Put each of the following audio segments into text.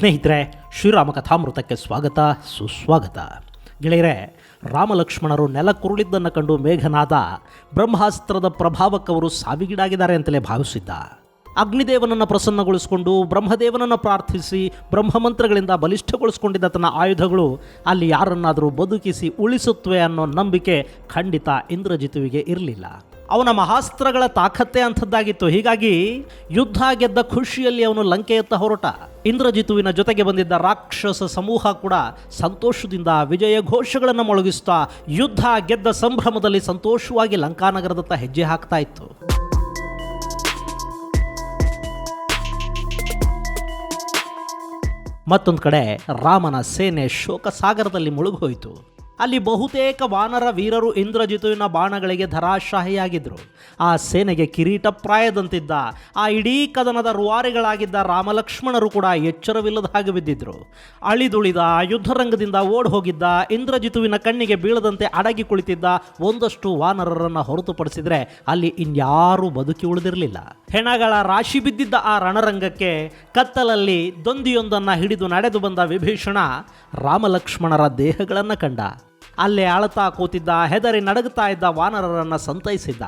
ಸ್ನೇಹಿತರೆ ಶ್ರೀರಾಮ ಕಥಾಮೃತಕ್ಕೆ ಸ್ವಾಗತ, ಸುಸ್ವಾಗತ. ಗೆಳೆಯರೆ, ರಾಮಲಕ್ಷ್ಮಣರು ನೆಲಕುರುಳಿದ್ದನ್ನು ಕಂಡು ಮೇಘನಾದ ಬ್ರಹ್ಮಾಸ್ತ್ರದ ಪ್ರಭಾವಕ್ಕವರು ಸಾವಿಗೀಡಾಗಿದ್ದಾರೆ ಅಂತಲೇ ಭಾವಿಸಿದ್ದ ಅಗ್ನಿದೇವನನ್ನು ಪ್ರಸನ್ನಗೊಳಿಸಿಕೊಂಡು ಬ್ರಹ್ಮದೇವನನ್ನು ಪ್ರಾರ್ಥಿಸಿ ಬ್ರಹ್ಮಮಂತ್ರಗಳಿಂದ ಬಲಿಷ್ಠಗೊಳಿಸಿಕೊಂಡಿದ್ದ ತನ್ನ ಆಯುಧಗಳು ಅಲ್ಲಿ ಯಾರನ್ನಾದರೂ ಬದುಕಿಸಿ ಉಳಿಸುತ್ತವೆ ಅನ್ನೋ ನಂಬಿಕೆ ಖಂಡಿತ ಇಂದ್ರಜಿತುವಿಗೆ ಇರಲಿಲ್ಲ. ಅವನ ಮಹಾಸ್ತ್ರಗಳ ತಾಕತ್ತೇ ಅಂಥದ್ದಾಗಿತ್ತು. ಹೀಗಾಗಿ ಯುದ್ಧ ಗೆದ್ದ ಖುಷಿಯಲ್ಲಿ ಅವನು ಲಂಕೆಯತ್ತ ಹೊರಟ. ಇಂದ್ರಜಿತುವಿನ ಜೊತೆಗೆ ಬಂದಿದ್ದ ರಾಕ್ಷಸ ಸಮೂಹ ಕೂಡ ಸಂತೋಷದಿಂದ ವಿಜಯ ಘೋಷಗಳನ್ನು ಮೊಳಗಿಸ್ತಾ ಯುದ್ಧ ಗೆದ್ದ ಸಂಭ್ರಮದಲ್ಲಿ ಸಂತೋಷವಾಗಿ ಲಂಕಾನಗರದತ್ತ ಹೆಜ್ಜೆ ಹಾಕ್ತಾ ಇತ್ತು. ಮತ್ತೊಂದು ಕಡೆ ರಾಮನ ಸೇನೆ ಶೋಕಸಾಗರದಲ್ಲಿ ಮುಳುಗೋಯಿತು ಅಲ್ಲಿ ಬಹುತೇಕ ವಾನರ ವೀರರು ಇಂದ್ರಜಿತುವಿನ ಬಾಣಗಳಿಗೆ ಧರಾಶಾಹಿಯಾಗಿದ್ದರು. ಆ ಸೇನೆಗೆ ಕಿರೀಟಪ್ರಾಯದಂತಿದ್ದ ಆ ಇಡೀ ಕದನದ ರುವಾರಿಗಳಾಗಿದ್ದ ರಾಮಲಕ್ಷ್ಮಣರು ಕೂಡ ಎಚ್ಚರವಿಲ್ಲದ ಹಾಗೆ ಬಿದ್ದಿದ್ರು. ಅಳಿದುಳಿದ ಯುದ್ಧರಂಗದಿಂದ ಓಡ್ ಹೋಗಿದ್ದ ಇಂದ್ರಜಿತುವಿನ ಕಣ್ಣಿಗೆ ಬೀಳದಂತೆ ಅಡಗಿ ಕುಳಿತಿದ್ದ ಒಂದಷ್ಟು ವಾನರರನ್ನು ಹೊರತುಪಡಿಸಿದರೆ ಅಲ್ಲಿ ಇನ್ಯಾರೂ ಬದುಕಿ ಉಳಿದಿರಲಿಲ್ಲ. ಹೆಣಗಳ ರಾಶಿ ಬಿದ್ದಿದ್ದ ಆ ರಣರಂಗಕ್ಕೆ ಕತ್ತಲಲ್ಲಿ ದೊಂದಿಯೊಂದನ್ನು ಹಿಡಿದು ನಡೆದು ಬಂದ ವಿಭೀಷಣ ರಾಮಲಕ್ಷ್ಮಣರ ದೇಹಗಳನ್ನು ಕಂಡ. ಅಲ್ಲೇ ಅಳತಾ ಕೂತಿದ್ದ, ಹೆದರಿ ನಡಗುತ್ತಾ ಇದ್ದ ವಾನರರನ್ನು ಸಂತೈಸಿದ್ದ.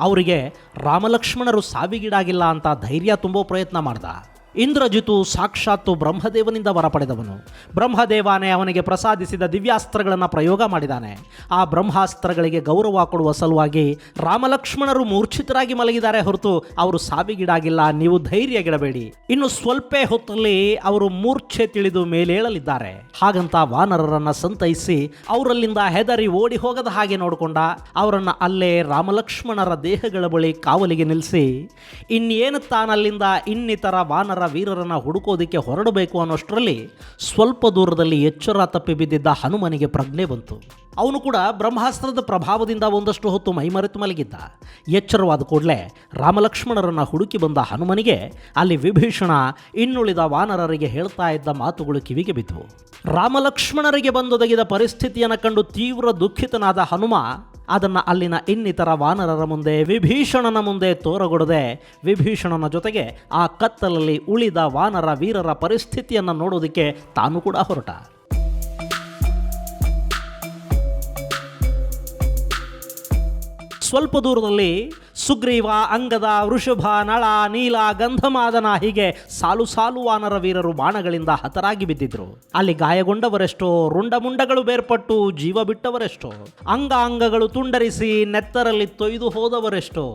ಅವರಿಗೆ ರಾಮಲಕ್ಷ್ಮಣರು ಸಾವಿಗೀಡಾಗಿಲ್ಲ ಅಂತ ಧೈರ್ಯ ತುಂಬೋ ಪ್ರಯತ್ನ ಮಾಡ್ದ. ಇಂದ್ರಜಿತು ಸಾಕ್ಷಾತ್ತು ಬ್ರಹ್ಮದೇವನಿಂದ ವರ ಪಡೆದವನು ಬ್ರಹ್ಮದೇವಾನೇ ಅವನಿಗೆ ಪ್ರಸಾದಿಸಿದ ದಿವ್ಯಾಸ್ತ್ರಗಳನ್ನು ಪ್ರಯೋಗ ಮಾಡಿದಾನೆ. ಆ ಬ್ರಹ್ಮಾಸ್ತ್ರಗಳಿಗೆ ಗೌರವ ಕೊಡುವ ಸಲುವಾಗಿ ರಾಮಲಕ್ಷ್ಮಣರು ಮೂರ್ಛಿತರಾಗಿ ಮಲಗಿದ್ದಾರೆ ಹೊರತು ಅವರು ಸಾವಿಗೀಡಾಗಿಲ್ಲ, ನೀವು ಧೈರ್ಯಗಿಡಬೇಡಿ. ಇನ್ನು ಸ್ವಲ್ಪ ಹೊತ್ತಲ್ಲಿ ಅವರು ಮೂರ್ಛೆ ತಿಳಿದು ಮೇಲೇಳಲಿದ್ದಾರೆ. ಹಾಗಂತ ವಾನರರನ್ನ ಸಂತೈಸಿ ಅವರಲ್ಲಿಂದ ಹೆದರಿ ಓಡಿ ಹೋಗದ ಹಾಗೆ ನೋಡಿಕೊಂಡ ಅವರನ್ನ ಅಲ್ಲೇ ರಾಮಲಕ್ಷ್ಮಣರ ದೇಹಗಳ ಬಳಿ ಕಾವಲಿಗೆ ನಿಲ್ಲಿಸಿ ಇನ್ನೇನು ತಾನಲ್ಲಿಂದ ಇನ್ನಿತರ ವಾನರ ವೀರರನ್ನ ಹುಡುಕೋದಕ್ಕೆ ಹೊರಡಬೇಕು ಅನ್ನೋಷ್ಟರಲ್ಲಿ ಸ್ವಲ್ಪ ದೂರದಲ್ಲಿ ಎಚ್ಚರ ತಪ್ಪಿ ಬಿದ್ದಿದ್ದ ಹನುಮನಿಗೆ ಪ್ರಜ್ಞೆ ಬಂತು. ಅವನು ಕೂಡ ಬ್ರಹ್ಮಾಸ್ತ್ರದ ಪ್ರಭಾವದಿಂದ ಒಂದಷ್ಟು ಹೊತ್ತು ಮೈಮರೆತು ಮಲಗಿದ್ದ. ಎಚ್ಚರವಾದ ಕೂಡಲೇ ರಾಮಲಕ್ಷ್ಮಣರನ್ನ ಹುಡುಕಿ ಬಂದ ಹನುಮನಿಗೆ ಅಲ್ಲಿ ವಿಭೀಷಣ ಇನ್ನುಳಿದ ವಾನರರಿಗೆ ಹೇಳ್ತಾ ಇದ್ದ ಮಾತುಗಳು ಕಿವಿಗೆ ಬಿದ್ದವು. ರಾಮಲಕ್ಷ್ಮಣರಿಗೆ ಬಂದೊದಗಿದ ಪರಿಸ್ಥಿತಿಯನ್ನು ಕಂಡು ತೀವ್ರ ದುಃಖಿತನಾದ ಹನುಮ ಅದನ್ನು ಅಲ್ಲಿನ ಇನ್ನಿತರ ವಾನರರ ಮುಂದೆ ವಿಭೀಷಣನ ಮುಂದೆ ತೋರಗೊಡದೆ ವಿಭೀಷಣನ ಜೊತೆಗೆ ಆ ಕತ್ತಲಲ್ಲಿ ಉಳಿದ ವಾನರ ವೀರರ ಪರಿಸ್ಥಿತಿಯನ್ನು ನೋಡೋದಕ್ಕೆ ತಾನು ಕೂಡ ಹೊರಟ. ಸ್ವಲ್ಪ ದೂರದಲ್ಲಿ ಸುಗ್ರೀವ, ಅಂಗದ, ವೃಷಭ, ನಳ, ನೀಲ, ಗಂಧಮಾದನ ಹೀಗೆ ಸಾಲು ಸಾಲು ವಾನರ ವೀರರು ಬಾಣಗಳಿಂದ ಹತರಾಗಿ ಬಿದ್ದಿದ್ರು. ಅಲ್ಲಿ ಗಾಯಗೊಂಡವರೆಷ್ಟೋ ರುಂಡಮುಂಡಗಳು ಬೇರ್ಪಟ್ಟು ಜೀವ ಬಿಟ್ಟವರೆಷ್ಟೋ, ಅಂಗ ಅಂಗಗಳು ತುಂಡರಿಸಿ ನೆತ್ತರಲ್ಲಿ ತೊಯ್ದು ಹೋದವರೆಷ್ಟೋ,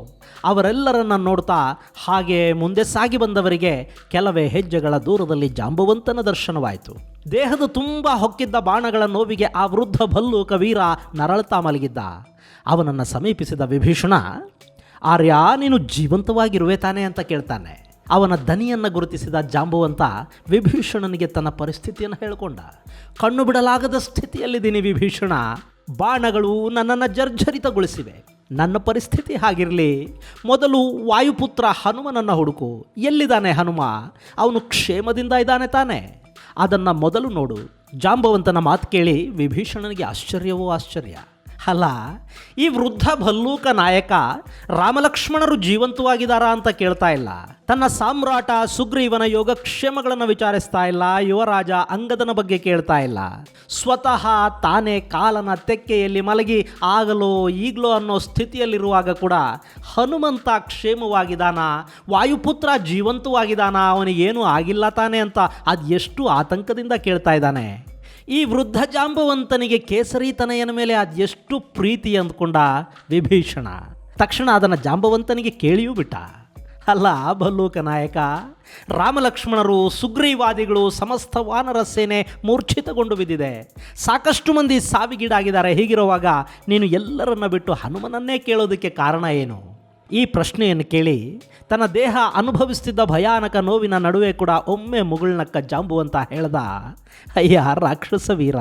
ಅವರೆಲ್ಲರನ್ನ ನೋಡ್ತಾ ಹಾಗೆ ಮುಂದೆ ಸಾಗಿ ಬಂದವರಿಗೆ ಕೆಲವೇ ಹೆಜ್ಜೆಗಳ ದೂರದಲ್ಲಿ ಜಾಂಬುವಂತನ ದರ್ಶನವಾಯಿತು. ದೇಹದ ತುಂಬ ಹೊಕ್ಕಿದ್ದ ಬಾಣಗಳ ನೋವಿಗೆ ಆ ವೃದ್ಧ ಭಲ್ಲು ವೀರ ನರಳತಾ ಮಲಗಿದ್ದ. ಅವನನ್ನು ಸಮೀಪಿಸಿದ ವಿಭೀಷಣ, ಆರ್ಯ, ನೀನು ಜೀವಂತವಾಗಿರುವೆ ತಾನೆ ಅಂತ ಕೇಳ್ತಾನೆ. ಅವನ ದನಿಯನ್ನು ಗುರುತಿಸಿದ ಜಾಂಬುವಂತ ವಿಭೀಷಣನಿಗೆ ತನ್ನ ಪರಿಸ್ಥಿತಿಯನ್ನು ಹೇಳಿಕೊಂಡ. ಕಣ್ಣು ಬಿಡಲಾಗದ ಸ್ಥಿತಿಯಲ್ಲಿದ್ದೀನಿ ವಿಭೀಷಣ. ಬಾಣಗಳು ನನ್ನನ್ನು ಜರ್ಜರಿತಗೊಳಿಸಿವೆ. ನನ್ನ ಪರಿಸ್ಥಿತಿ ಹಾಗಿರಲಿ. ಮೊದಲು ವಾಯುಪುತ್ರ ಹನುಮನನ್ನು ಹುಡುಕು. ಎಲ್ಲಿದ್ದಾನೆ ಹನುಮ? ಅವನು ಕ್ಷೇಮದಿಂದ ಇದ್ದಾನೆ ತಾನೆ. ಅದನ್ನು ಮೊದಲು ನೋಡು. ಜಾಂಬವಂತನ ಮಾತು ಕೇಳಿ ವಿಭೀಷಣನಿಗೆ ಆಶ್ಚರ್ಯವೋ ಆಶ್ಚರ್ಯ. ಅಲ್ಲ ಈ ವೃದ್ಧ ಭಲ್ಲೂಕ ನಾಯಕ ರಾಮಲಕ್ಷ್ಮಣರು ಜೀವಂತವಾಗಿದ್ದಾರಾ ಅಂತ ಕೇಳ್ತಾ ಇಲ್ಲ. ತನ್ನ ಸಾಮ್ರಾಟ ಸುಗ್ರೀವನ ಯೋಗಕ್ಷೇಮಗಳನ್ನು ವಿಚಾರಿಸ್ತಾ ಇಲ್ಲ, ಯುವರಾಜ ಅಂಗದನ ಬಗ್ಗೆ ಕೇಳ್ತಾ ಇಲ್ಲ. ಸ್ವತಃ ತಾನೇ ಕಾಲನ ತೆಕ್ಕೆಯಲ್ಲಿ ಮಲಗಿ ಆಗಲೋ ಈಗಲೋ ಅನ್ನೋ ಸ್ಥಿತಿಯಲ್ಲಿರುವಾಗ ಕೂಡ ಹನುಮಂತ ಕ್ಷೇಮವಾಗಿದ್ದಾನ, ವಾಯುಪುತ್ರ ಜೀವಂತವಾಗಿದ್ದಾನ, ಅವನಿಗೇನು ಆಗಿಲ್ಲ ತಾನೆ ಅಂತ ಅದು ಎಷ್ಟು ಆತಂಕದಿಂದ ಕೇಳ್ತಾ ಇದ್ದಾನೆ. ಈ ವೃದ್ಧ ಜಾಂಬವಂತನಿಗೆ ಕೇಸರಿ ತನೆಯನ ಮೇಲೆ ಅದೆಷ್ಟು ಪ್ರೀತಿ ಅಂದ್ಕೊಂಡ ವಿಭೀಷಣ. ತಕ್ಷಣ ಅದನ್ನು ಜಾಂಬವಂತನಿಗೆ ಕೇಳಿಯೂ ಬಿಟ್ಟ. ಅಲ್ಲ, ಭಲ್ಲೂಕ ನಾಯಕ, ರಾಮಲಕ್ಷ್ಮಣರು, ಸುಗ್ರೀವಾದಿಗಳು, ಸಮಸ್ತ ವಾನರ ಸೇನೆ ಮೂರ್ಛಿತಗೊಂಡು ಬಿದ್ದಿದೆ. ಸಾಕಷ್ಟು ಮಂದಿ ಸಾವಿಗೀಡಾಗಿದ್ದಾರೆ. ಹೀಗಿರುವಾಗ ನೀನು ಎಲ್ಲರನ್ನ ಬಿಟ್ಟು ಹನುಮನನ್ನೇ ಕೇಳೋದಕ್ಕೆ ಕಾರಣ ಏನು? ಈ ಪ್ರಶ್ನೆಯನ್ನು ಕೇಳಿ ತನ್ನ ದೇಹ ಅನುಭವಿಸ್ತಿದ್ದ ಭಯಾನಕ ನೋವಿನ ನಡುವೆ ಕೂಡ ಒಮ್ಮೆ ಮುಗುಳ್ನಕ್ಕ ಜಾಂಬುವಂತ ಹೇಳ್ದ, ಅಯ್ಯ, ರಾಕ್ಷಸ ವೀರ,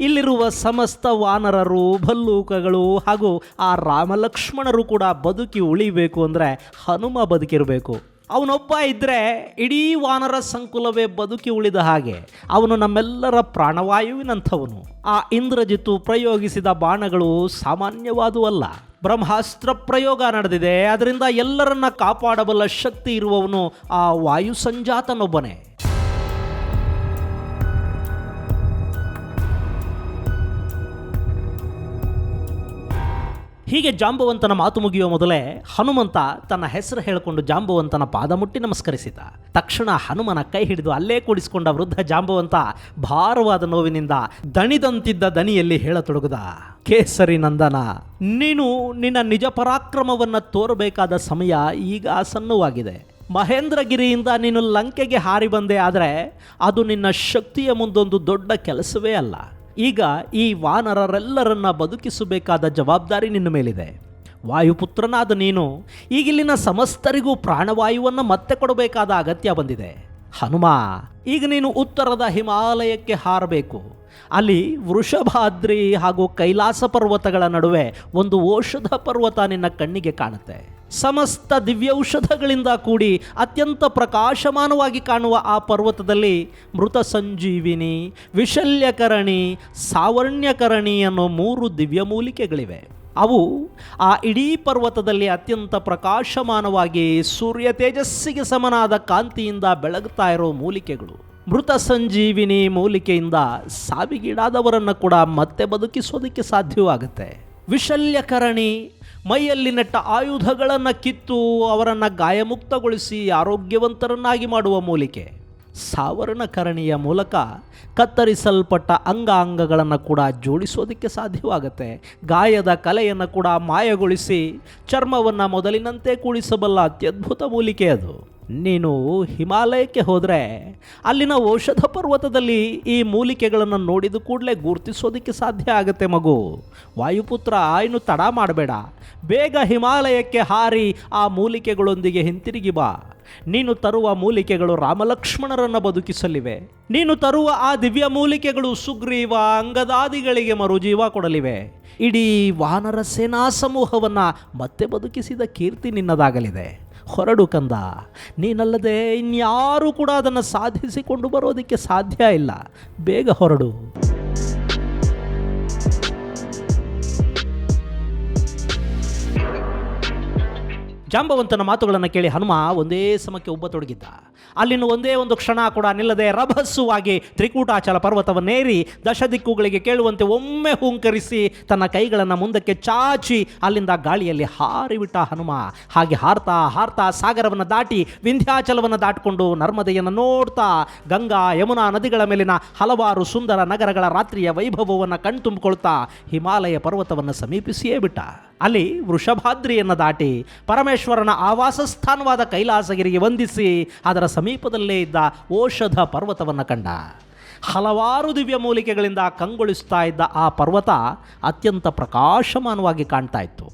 ಇಲ್ಲಿರುವ ಸಮಸ್ತ ವಾನರರು, ಭಲ್ಲೂಕಗಳು ಹಾಗೂ ಆ ರಾಮಲಕ್ಷ್ಮಣರು ಕೂಡ ಬದುಕಿ ಉಳಿಬೇಕು ಅಂದರೆ ಹನುಮ ಬದುಕಿರಬೇಕು. ಅವನೊಬ್ಬ ಇದ್ದರೆ ಇಡೀ ವಾನರ ಸಂಕುಲವೇ ಬದುಕಿ ಉಳಿದ ಹಾಗೆ ಅವನು ನಮ್ಮೆಲ್ಲರ ಪ್ರಾಣವಾಯುವಿನಂಥವನು. ಆ ಇಂದ್ರಜಿತು ಪ್ರಯೋಗಿಸಿದ ಬಾಣಗಳು ಸಾಮಾನ್ಯವಾದೂ ಅಲ್ಲ ಬ್ರಹ್ಮಾಸ್ತ್ರ ಪ್ರಯೋಗ ನಡೆದಿದೆ. ಅದರಿಂದ ಎಲ್ಲರನ್ನ ಕಾಪಾಡಬಲ್ಲ ಶಕ್ತಿ ಇರುವವನು ಆ ವಾಯು ಸಂಜಾತನೊಬ್ಬನೇ. ಹೀಗೆ ಜಾಂಬವಂತನ ಮಾತು ಮುಗಿಯುವ ಮೊದಲೇ ಹನುಮಂತ ತನ್ನ ಹೆಸರು ಹೇಳಿಕೊಂಡು ಜಾಂಬವಂತನ ಪಾದ ಮುಟ್ಟಿ ನಮಸ್ಕರಿಸಿದ. ತಕ್ಷಣ ಹನುಮನ ಕೈ ಹಿಡಿದು ಅಲ್ಲೇ ಕೂಡಿಸಿಕೊಂಡ ವೃದ್ಧ ಜಾಂಬವಂತ ಭಾರವಾದ ನೋವಿನಿಂದ ದಣಿದಂತಿದ್ದ ದನಿಯಲ್ಲಿ ಹೇಳತೊಡಗುದ. ಕೇಸರಿ ನಂದನ, ನೀನು ನಿನ್ನ ನಿಜ ಪರಾಕ್ರಮವನ್ನು ತೋರಬೇಕಾದ ಸಮಯ ಈಗ ಆಸನ್ನವಾಗಿದೆ. ಮಹೇಂದ್ರಗಿರಿಯಿಂದ ನೀನು ಲಂಕೆಗೆ ಹಾರಿ ಬಂದೆ ಆದರೆ ಅದು ನಿನ್ನ ಶಕ್ತಿಯ ಮುಂದೊಂದು ದೊಡ್ಡ ಕೆಲಸವೇ ಅಲ್ಲ. ಈಗ ಈ ವಾನರರೆಲ್ಲರನ್ನ ಬದುಕಿಸಬೇಕಾದ ಜವಾಬ್ದಾರಿ ನಿನ್ನ ಮೇಲಿದೆ. ವಾಯುಪುತ್ರನಾದ ನೀನು ಈಗಿಲ್ಲಿನ ಸಮಸ್ತರಿಗೂ ಪ್ರಾಣವಾಯುವನ್ನು ಮತ್ತೆ ಕೊಡಬೇಕಾದ ಅಗತ್ಯ ಬಂದಿದೆ. ಹನುಮ, ಈಗ ನೀನು ಉತ್ತರದ ಹಿಮಾಲಯಕ್ಕೆ ಹಾರಬೇಕು. ಅಲ್ಲಿ ವೃಷಭಾದ್ರಿ ಹಾಗೂ ಕೈಲಾಸ ಪರ್ವತಗಳ ನಡುವೆ ಒಂದು ಔಷಧ ಪರ್ವತ ನಿನ್ನ ಕಣ್ಣಿಗೆ ಕಾಣುತ್ತೆ. ಸಮಸ್ತ ದಿವ್ಯೌಷಧಗಳಿಂದ ಕೂಡಿ ಅತ್ಯಂತ ಪ್ರಕಾಶಮಾನವಾಗಿ ಕಾಣುವ ಆ ಪರ್ವತದಲ್ಲಿ ಮೃತ ಸಂಜೀವಿನಿ, ವಿಶಲ್ಯಕರಣಿ, ಸಾವರ್ಣ್ಯಕರಣಿ ಅನ್ನೋ ಮೂರು ದಿವ್ಯ ಮೂಲಿಕೆಗಳಿವೆ. ಅವು ಆ ಇಡೀ ಪರ್ವತದಲ್ಲಿ ಅತ್ಯಂತ ಪ್ರಕಾಶಮಾನವಾಗಿ ಸೂರ್ಯ ತೇಜಸ್ಸಿಗೆ ಸಮನಾದ ಕಾಂತಿಯಿಂದ ಬೆಳಗ್ತಾ ಇರೋ ಮೂಲಿಕೆಗಳು. ಮೃತ ಸಂಜೀವಿನಿ ಮೂಲಿಕೆಯಿಂದ ಸಾವಿಗೀಡಾದವರನ್ನು ಕೂಡ ಮತ್ತೆ ಬದುಕಿಸೋದಕ್ಕೆ ಸಾಧ್ಯವಾಗುತ್ತೆ. ವಿಶಲ್ಯಕರಣಿ ಮೈಯಲ್ಲಿ ನೆಟ್ಟ ಆಯುಧಗಳನ್ನು ಕಿತ್ತು ಅವರನ್ನು ಗಾಯಮುಕ್ತಗೊಳಿಸಿ ಆರೋಗ್ಯವಂತರನ್ನಾಗಿ ಮಾಡುವ ಮೂಲಿಕೆ. ಸಾವರಣಕರಣಿಯ ಮೂಲಕ ಕತ್ತರಿಸಲ್ಪಟ್ಟ ಅಂಗಾಂಗಗಳನ್ನು ಕೂಡ ಜೋಡಿಸೋದಕ್ಕೆ ಸಾಧ್ಯವಾಗುತ್ತೆ. ಗಾಯದ ಕಲೆಯನ್ನು ಕೂಡ ಮಾಯಗೊಳಿಸಿ ಚರ್ಮವನ್ನು ಮೊದಲಿನಂತೆ ಕೂಡಿಸಬಲ್ಲ ಅತ್ಯದ್ಭುತ ಮೂಲಿಕೆ ಅದು. ನೀನು ಹಿಮಾಲಯಕ್ಕೆ ಹೋದರೆ ಅಲ್ಲಿನ ಔಷಧ ಪರ್ವತದಲ್ಲಿ ಈ ಮೂಲಿಕೆಗಳನ್ನು ನೋಡಿದ ಕೂಡಲೇ ಗುರುತಿಸೋದಕ್ಕೆ ಸಾಧ್ಯ ಆಗುತ್ತೆ ಮಗು. ವಾಯುಪುತ್ರ ಇನ್ನು ತಡ ಮಾಡಬೇಡ. ಬೇಗ ಹಿಮಾಲಯಕ್ಕೆ ಹಾರಿ ಆ ಮೂಲಿಕೆಗಳೊಂದಿಗೆ ಹಿಂತಿರುಗಿ ಬಾ. ನೀನು ತರುವ ಮೂಲಿಕೆಗಳು ರಾಮಲಕ್ಷ್ಮಣರನ್ನು ಬದುಕಿಸಲಿವೆ. ನೀನು ತರುವ ಆ ದಿವ್ಯ ಮೂಲಿಕೆಗಳು ಸುಗ್ರೀವ ಅಂಗದಾದಿಗಳಿಗೆ ಮರುಜೀವ ಕೊಡಲಿವೆ. ಇಡೀ ವಾನರ ಸೇನಾ ಸಮೂಹವನ್ನು ಮತ್ತೆ ಬದುಕಿಸಿದ ಕೀರ್ತಿ ನಿನ್ನದಾಗಲಿದೆ. ಹೊರಡು ಕಂದ. ನೀನಲ್ಲದೆ ಇನ್ಯಾರೂ ಕೂಡ ಅದನ್ನು ಸಾಧಿಸಿಕೊಂಡು ಬರೋದಕ್ಕೆ ಸಾಧ್ಯ ಇಲ್ಲ. ಬೇಗ ಹೊರಡು. ಜಾಂಬವಂತನ ಮಾತುಗಳನ್ನು ಕೇಳಿ ಹನುಮ ಒಂದೇ ಸಮಕ್ಕೆ ಉಬ್ಬತೊಡಗಿದ್ದ. ಅಲ್ಲಿನ ಒಂದೇ ಒಂದು ಕ್ಷಣ ಕೂಡ ನಿಲ್ಲದೆ ರಭಸ್ಸುವಾಗಿ ತ್ರಿಕೂಟಾಚಲ ಪರ್ವತವನ್ನೇರಿ ದಶ ದಿಕ್ಕುಗಳಿಗೆ ಕೇಳುವಂತೆ ಒಮ್ಮೆ ಹೂಂಕರಿಸಿ ತನ್ನ ಕೈಗಳನ್ನು ಮುಂದಕ್ಕೆ ಚಾಚಿ ಅಲ್ಲಿಂದ ಗಾಳಿಯಲ್ಲಿ ಹಾರಿಬಿಟ್ಟ ಹನುಮ. ಹಾಗೆ ಹಾರ್ತಾ ಹಾರ್ತಾ ಸಾಗರವನ್ನು ದಾಟಿ ವಿಂಧ್ಯಾಚಲವನ್ನು ದಾಟಿಕೊಂಡು ನರ್ಮದೆಯನ್ನು ನೋಡ್ತಾ ಗಂಗಾ, ಯಮುನಾ ನದಿಗಳ ಮೇಲಿನ ಹಲವಾರು ಸುಂದರ ನಗರಗಳ ರಾತ್ರಿಯ ವೈಭವವನ್ನು ಕಣ್ತುಂಬಿಕೊಳ್ತಾ ಹಿಮಾಲಯ ಪರ್ವತವನ್ನು ಸಮೀಪಿಸಿಯೇ ಬಿಟ್ಟ. ಅಲ್ಲಿ ವೃಷಭಾದ್ರಿಯನ್ನು ದಾಟಿ ಪರಮೇಶ್ವರನ ಆವಾಸ ಸ್ಥಾನವಾದ ಕೈಲಾಸಗಿರಿಗೆ ವಂದಿಸಿ ಅದರ ಸಮೀಪದಲ್ಲೇ ಇದ್ದ ಔಷಧ ಪರ್ವತವನ್ನು ಕಂಡ. ಹಲವಾರು ದಿವ್ಯ ಮೂಲಿಕೆಗಳಿಂದ ಕಂಗೊಳಿಸ್ತಾ ಇದ್ದ ಆ ಪರ್ವತ ಅತ್ಯಂತ ಪ್ರಕಾಶಮಾನವಾಗಿ ಕಾಣ್ತಾ ಇತ್ತು.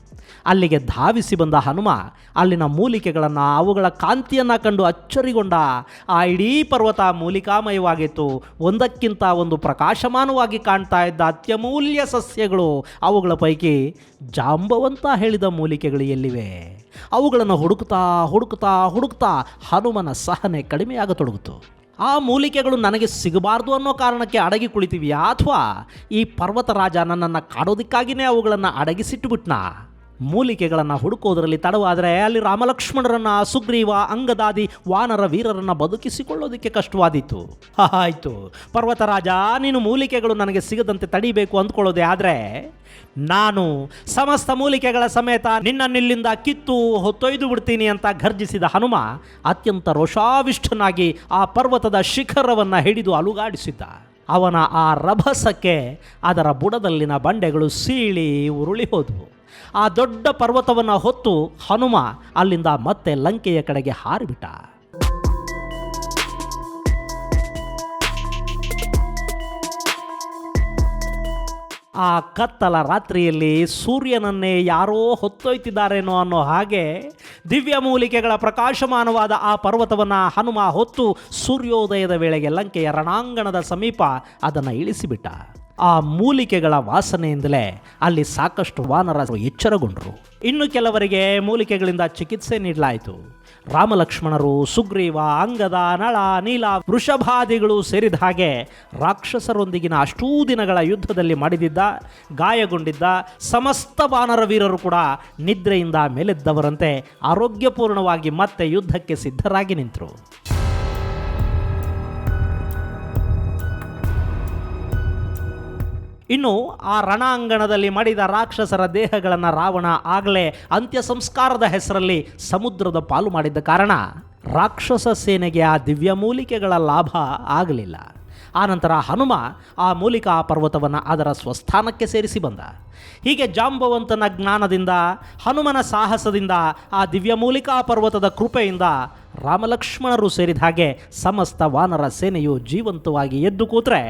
ಅಲ್ಲಿಗೆ ಧಾವಿಸಿ ಬಂದ ಹನುಮ, ಅಲ್ಲಿನ ಮೂಲಿಕೆಗಳನ್ನು, ಅವುಗಳ ಕಾಂತಿಯನ್ನು ಕಂಡು ಅಚ್ಚರಿಗೊಂಡ ಆ ಇಡೀ ಪರ್ವತ ಮೂಲಿಕಾಮಯವಾಗಿತ್ತು. ಒಂದಕ್ಕಿಂತ ಒಂದು ಪ್ರಕಾಶಮಾನವಾಗಿ ಕಾಣ್ತಾ ಇದ್ದ ಅತ್ಯಮೂಲ್ಯ ಸಸ್ಯಗಳು ಅವುಗಳ ಪೈಕಿ ಜಾಂಬವಂತ ಹೇಳಿದ ಮೂಲಿಕೆಗಳು ಎಲ್ಲಿವೆ? ಅವುಗಳನ್ನು ಹುಡುಕ್ತಾ ಹುಡುಕ್ತಾ ಹುಡುಕ್ತಾ ಹನುಮನ ಸಹನೆ ಕಡಿಮೆಯಾಗತೊಡಗಿತು. ಆ ಮೂಲಿಕೆಗಳು ನನಗೆ ಸಿಗಬಾರ್ದು ಅನ್ನೋ ಕಾರಣಕ್ಕೆ ಅಡಗಿ ಕುಳಿತೀವಿ ಅಥವಾ ಈ ಪರ್ವತ ರಾಜ ನನ್ನನ್ನು ಕಾಡೋದಕ್ಕಾಗಿಯೇ ಅವುಗಳನ್ನು ಅಡಗಿಸಿಟ್ಟುಬಿಟ್ನಾ? ಮೂಲಿಕೆಗಳನ್ನು ಹುಡುಕೋದರಲ್ಲಿ ತಡವಾದರೆ ಅಲ್ಲಿ ರಾಮಲಕ್ಷ್ಮಣರನ್ನು, ಸುಗ್ರೀವ, ಅಂಗದಾದಿ, ವಾನರ ವೀರರನ್ನು ಬದುಕಿಸಿಕೊಳ್ಳೋದಕ್ಕೆ ಕಷ್ಟವಾದೀತು. ಆಯಿತು. ಪರ್ವತರಾಜ, ನೀನು ಮೂಲಿಕೆಗಳು ನನಗೆ ಸಿಗದಂತೆ ತಡಿಬೇಕು ಅಂದ್ಕೊಳ್ಳೋದೇ ಆದರೆ, ನಾನು ಸಮಸ್ತ ಮೂಲಿಕೆಗಳ ಸಮೇತ ನಿನ್ನನ್ನಿಲ್ಲಿಂದ ಕಿತ್ತು ಹೊತ್ತೊಯ್ದು ಬಿಡ್ತೀನಿ ಅಂತ ಘರ್ಜಿಸಿದ ಹನುಮ ಅತ್ಯಂತ ರೋಷಾವಿಷ್ಠನಾಗಿ ಆ ಪರ್ವತದ ಶಿಖರವನ್ನು ಹಿಡಿದು ಅಲುಗಾಡಿಸಿದ್ದ. ಅವನ ಆ ರಭಸಕ್ಕೆ ಅದರ ಬುಡದಲ್ಲಿನ ಬಂಡೆಗಳು ಸೀಳಿ ಉರುಳಿ ಹೋದವು. ಆ ದೊಡ್ಡ ಪರ್ವತವನ್ನು ಹೊತ್ತು ಹನುಮ ಅಲ್ಲಿಂದ ಮತ್ತೆ ಲಂಕೆಯ ಕಡೆಗೆ ಹಾರಿಬಿಟ್ಟ. ಆ ಕತ್ತಲ ರಾತ್ರಿಯಲ್ಲಿ ಸೂರ್ಯನನ್ನೇ ಯಾರೋ ಹೊತ್ತೊಯ್ತಿದ್ದಾರೇನೋ ಅನ್ನೋ ಹಾಗೆ ದಿವ್ಯ ಮೂಲಿಕೆಗಳ ಪ್ರಕಾಶಮಾನವಾದ ಆ ಪರ್ವತವನ್ನು ಹನುಮ ಹೊತ್ತು ಸೂರ್ಯೋದಯದ ವೇಳೆಗೆ ಲಂಕೆಯ ರಣಾಂಗಣದ ಸಮೀಪ ಅದನ್ನು ಇಳಿಸಿಬಿಟ್ಟ. ಆ ಮೂಲಿಕೆಗಳ ವಾಸನೆಯಿಂದಲೇ ಅಲ್ಲಿ ಸಾಕಷ್ಟು ವಾನರರು ಎಚ್ಚರಗೊಂಡರು. ಇನ್ನು ಕೆಲವರಿಗೆ ಮೂಲಿಕೆಗಳಿಂದ ಚಿಕಿತ್ಸೆ ನೀಡಲಾಯಿತು. ರಾಮಲಕ್ಷ್ಮಣರು, ಸುಗ್ರೀವ, ಅಂಗದ, ನಳ, ನೀಲ, ವೃಷಭಾದಿಗಳು ಸೇರಿದ ಹಾಗೆ ರಾಕ್ಷಸರೊಂದಿಗಿನ ಅಷ್ಟೂ ದಿನಗಳ ಯುದ್ಧದಲ್ಲಿ ಮಡಿದಿದ್ದ, ಗಾಯಗೊಂಡಿದ್ದ ಸಮಸ್ತ ವಾನರ ವೀರರು ಕೂಡ ನಿದ್ರೆಯಿಂದ ಮೇಲೆದ್ದವರಂತೆ ಆರೋಗ್ಯಪೂರ್ಣವಾಗಿ ಮತ್ತೆ ಯುದ್ಧಕ್ಕೆ ಸಿದ್ಧರಾಗಿ ನಿಂತರು. ಇನ್ನು ಆ ರಣಾಂಗಣದಲ್ಲಿ ಮಡಿದ ರಾಕ್ಷಸರ ದೇಹಗಳನ್ನು ರಾವಣ ಆಗಲೇ ಅಂತ್ಯ ಸಂಸ್ಕಾರದ ಹೆಸರಲ್ಲಿ ಸಮುದ್ರದ ಪಾಲು ಮಾಡಿದ್ದ ಕಾರಣ ರಾಕ್ಷಸ ಸೇನೆಗೆ ಆ ದಿವ್ಯ ಮೂಲಿಕೆಗಳ ಲಾಭ ಆಗಲಿಲ್ಲ. ಆನಂತರ ಹನುಮ ಆ ಮೂಲಿಕಾ ಪರ್ವತವನ್ನು ಅದರ ಸ್ವಸ್ಥಾನಕ್ಕೆ ಸೇರಿಸಿ ಬಂದ. ಹೀಗೆ ಜಾಂಬವಂತನ ಜ್ಞಾನದಿಂದ, ಹನುಮನ ಸಾಹಸದಿಂದ, ಆ ದಿವ್ಯ ಮೂಲಿಕಾ ಪರ್ವತದ ಕೃಪೆಯಿಂದ ರಾಮಲಕ್ಷ್ಮಣರು ಸೇರಿದ ಹಾಗೆ ಸಮಸ್ತ ವಾನರ ಸೇನೆಯು ಜೀವಂತವಾಗಿ ಎದ್ದು ಕೂತ್ರೆ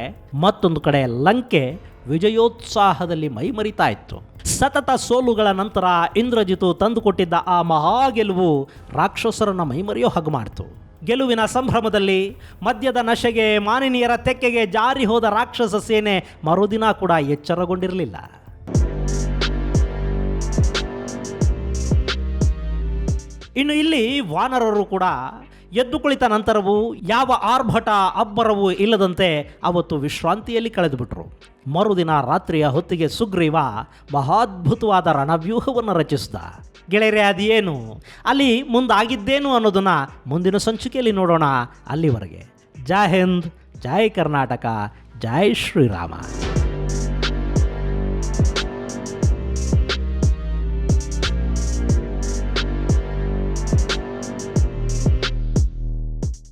ಮತ್ತೊಂದು ಕಡೆ ಲಂಕೆ ವಿಜಯೋತ್ಸಾಹದಲ್ಲಿ ಮೈಮರಿತಾ ಇತ್ತು. ಸತತ ಸೋಲುಗಳ ನಂತರ ಇಂದ್ರಜಿತು ತಂದುಕೊಟ್ಟಿದ್ದ ಆ ಮಹಾ ಗೆಲುವು ರಾಕ್ಷಸರನ್ನ ಮೈಮರೆಯೋ ಹಾಗೆ ಮಾಡಿತು. ಗೆಲುವಿನ ಸಂಭ್ರಮದಲ್ಲಿ ಮದ್ಯದ ನಶೆಗೆ ಮಾನಿನಿಯರ ತೆಕ್ಕೆಗೆ ಜಾರಿ ಹೋದ ರಾಕ್ಷಸ ಸೇನೆ ಮರುದಿನ ಕೂಡ ಎಚ್ಚರಗೊಂಡಿರಲಿಲ್ಲ. ಇನ್ನು ಇಲ್ಲಿ ವಾನರರು ಕೂಡ ಎದ್ದು ಕುಳಿತ ನಂತರವೂ ಯಾವ ಆರ್ಭಟ, ಅಬ್ಬರವೂ ಇಲ್ಲದಂತೆ ಅವತ್ತು ವಿಶ್ರಾಂತಿಯಲ್ಲಿ ಕಳೆದುಬಿಟ್ರು. ಮರುದಿನ ರಾತ್ರಿಯ ಹೊತ್ತಿಗೆ ಸುಗ್ರೀವ ಮಹಾದ್ಭುತವಾದ ರಣವ್ಯೂಹವನ್ನು ರಚಿಸಿದ. ಗೆಳೆಯರೆ, ಅದೇನು? ಅಲ್ಲಿ ಮುಂದಾಗಿದ್ದೇನು ಅನ್ನೋದನ್ನು ಮುಂದಿನ ಸಂಚಿಕೆಯಲ್ಲಿ ನೋಡೋಣ ಅಲ್ಲಿವರೆಗೆ. ಜೈ ಹಿಂದ್, ಜೈ ಕರ್ನಾಟಕ, ಜೈ ಶ್ರೀರಾಮ.